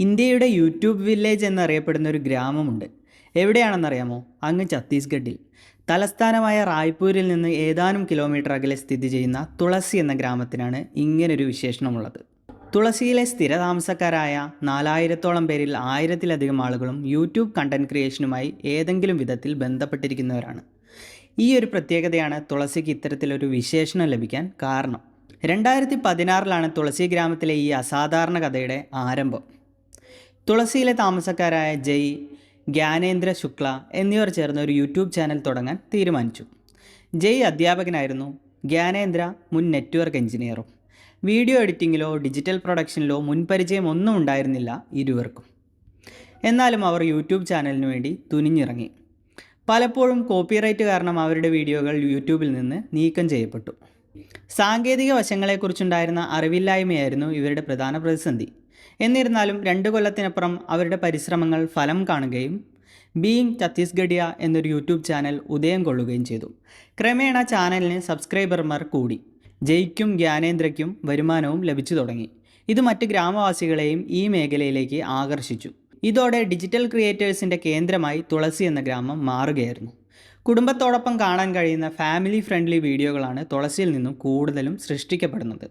ഇന്ത്യയുടെ YouTube village എന്നറിയപ്പെടുന്ന ഒരു ഗ്രാമമുണ്ട്. എവിടെയാണെന്നറിയാമോ? അങ്ങ് ഛത്തീസ്ഗഡിൽ. തലസ്ഥാനമായ റായ്പൂരിൽ നിന്ന് ഏതാനും കിലോമീറ്റർ അകലെ സ്ഥിതി ചെയ്യുന്ന തുളസി എന്ന ഗ്രാമത്തിനാണ് ഇങ്ങനൊരു വിശേഷണമുള്ളത്. തുളസിയിലെ സ്ഥിരതാമസക്കാരായ നാലായിരത്തോളം പേരിൽ ആയിരത്തിലധികം ആളുകളും യൂട്യൂബ് കണ്ടന്റ് ക്രിയേഷനുമായി ഏതെങ്കിലും വിധത്തിൽ ബന്ധപ്പെട്ടിരിക്കുന്നവരാണ്. ഈ ഒരു പ്രത്യേകതയാണ് തുളസിക്ക് ഇത്തരത്തിലൊരു വിശേഷണം ലഭിക്കാൻ കാരണം. രണ്ടായിരത്തി പതിനാറിലാണ് തുളസി ഗ്രാമത്തിലെ ഈ അസാധാരണ കഥയുടെ ആരംഭം. തുളസിയിലെ താമസക്കാരായ ജയ് ജ്ഞാനേന്ദ്ര ശുക്ല എന്നിവർ ചേർന്ന് ഒരു യൂട്യൂബ് ചാനൽ തുടങ്ങാൻ തീരുമാനിച്ചു. ജയ് അധ്യാപകനായിരുന്നു. ജ്ഞാനേന്ദ്ര മുൻ നെറ്റ്വർക്ക് എഞ്ചിനീയറും. വീഡിയോ എഡിറ്റിങ്ങിലോ ഡിജിറ്റൽ പ്രൊഡക്ഷനിലോ മുൻപരിചയം ഒന്നും ഉണ്ടായിരുന്നില്ല ഇരുവർക്കും. എന്നാലും അവർ യൂട്യൂബ് ചാനലിന് വേണ്ടി തുനിഞ്ഞിറങ്ങി. പലപ്പോഴും കോപ്പിറൈറ്റ് കാരണം അവരുടെ വീഡിയോകൾ യൂട്യൂബിൽ നിന്ന് നീക്കം ചെയ്യപ്പെട്ടു. സാങ്കേതിക വശങ്ങളെക്കുറിച്ചുണ്ടായിരുന്ന അറിവില്ലായ്മയായിരുന്നു ഇവരുടെ പ്രധാന പ്രതിസന്ധി. എന്നിരുന്നാലും രണ്ട് കൊല്ലത്തിനപ്പുറം അവരുടെ പരിശ്രമങ്ങൾ ഫലം കാണുകയും ബീയിങ് ഛത്തീസ്ഗഡിയ എന്നൊരു യൂട്യൂബ് ചാനൽ ഉദയം കൊള്ളുകയും ചെയ്തു. ക്രമേണ ചാനലിന് സബ്സ്ക്രൈബർമാർ കൂടി. ജയ്ക്കും ജ്ഞാനേന്ദ്രയ്ക്കും വരുമാനവും ലഭിച്ചു തുടങ്ങി. ഇത് മറ്റ് ഗ്രാമവാസികളെയും ഈ മേഖലയിലേക്ക് ആകർഷിച്ചു. ഇതോടെ ഡിജിറ്റൽ ക്രിയേറ്റേഴ്സിന്റെ കേന്ദ്രമായി തുളസി എന്ന ഗ്രാമം മാറുകയായിരുന്നു. കുടുംബത്തോടൊപ്പം കാണാൻ കഴിയുന്ന ഫാമിലി ഫ്രണ്ട്ലി വീഡിയോകളാണ് തുളസിയിൽ നിന്നും കൂടുതലും സൃഷ്ടിക്കപ്പെടുന്നത്.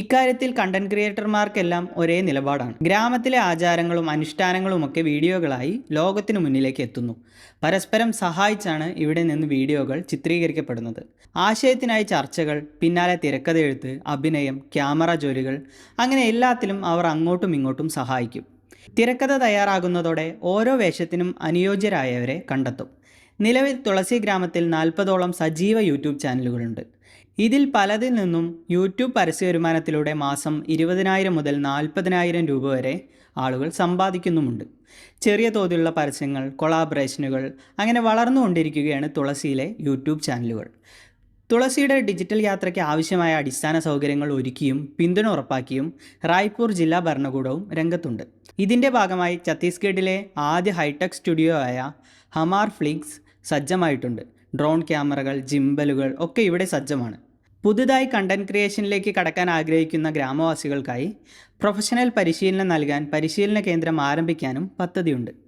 ഇക്കാര്യത്തിൽ കണ്ടന്റ് ക്രിയേറ്റർമാർക്കെല്ലാം ഒരേ നിലപാടാണ്. ഗ്രാമത്തിലെ ആചാരങ്ങളും അനുഷ്ഠാനങ്ങളുമൊക്കെ വീഡിയോകളായി ലോകത്തിനു മുന്നിലേക്ക് എത്തുന്നു. പരസ്പരം സഹായിച്ചാണ് ഇവിടെ നിന്ന് വീഡിയോകൾ ചിത്രീകരിക്കപ്പെടുന്നത്. ആശയത്തിനായി ചർച്ചകൾ പിന്നാലെ തിരക്കഥയെഴുത്ത് അഭിനയം ക്യാമറ ജോലികൾ അങ്ങനെ എല്ലാത്തിലും അവർ അങ്ങോട്ടും ഇങ്ങോട്ടും സഹായിക്കും. തിരക്കഥ തയ്യാറാകുന്നതോടെ ഓരോ വേഷത്തിനും അനുയോജ്യരായവരെ കണ്ടെത്തും. നിലവിൽ തുളസി ഗ്രാമത്തിൽ നാൽപ്പതോളം സജീവ യൂട്യൂബ് ചാനലുകളുണ്ട്. ഇതിൽ പലതിൽ നിന്നും യൂട്യൂബ് പരസ്യ വരുമാനത്തിലൂടെ മാസം ഇരുപതിനായിരം മുതൽ നാൽപ്പതിനായിരം രൂപ വരെ ആളുകൾ സമ്പാദിക്കുന്നുമുണ്ട്. ചെറിയ തോതിലുള്ള പരസ്യങ്ങൾ കൊളാബറേഷനുകൾ അങ്ങനെ വളർന്നുകൊണ്ടിരിക്കുകയാണ് തുളസിയിലെ യൂട്യൂബ് ചാനലുകൾ. തുളസിയുടെ ഡിജിറ്റൽ യാത്രയ്ക്ക് ആവശ്യമായ അടിസ്ഥാന സൗകര്യങ്ങൾ ഒരുക്കിയും പിന്തുണ ഉറപ്പാക്കിയും റായ്പൂർ ജില്ലാ ഭരണകൂടവും രംഗത്തുണ്ട്. ഇതിന്റെ ഭാഗമായി ഛത്തീസ്ഗഡിലെ ആദ്യ ഹൈടെക് സ്റ്റുഡിയോ ആയ ഹമാർ ഫ്ലിക്സ് സജ്ജമായിട്ടുണ്ട്. ഡ്രോൺ ക്യാമറകൾ ജിംബലുകൾ ഒക്കെ ഇവിടെ സജ്ജമാണ്. പുതുതായി കണ്ടന്റ് ക്രിയേഷനിലേക്ക് കടക്കാൻ ആഗ്രഹിക്കുന്ന ഗ്രാമവാസികൾക്കായി പ്രൊഫഷണൽ പരിശീലനം നൽകാൻ പരിശീലന കേന്ദ്രം ആരംഭിക്കാനും പദ്ധതിയുണ്ട്.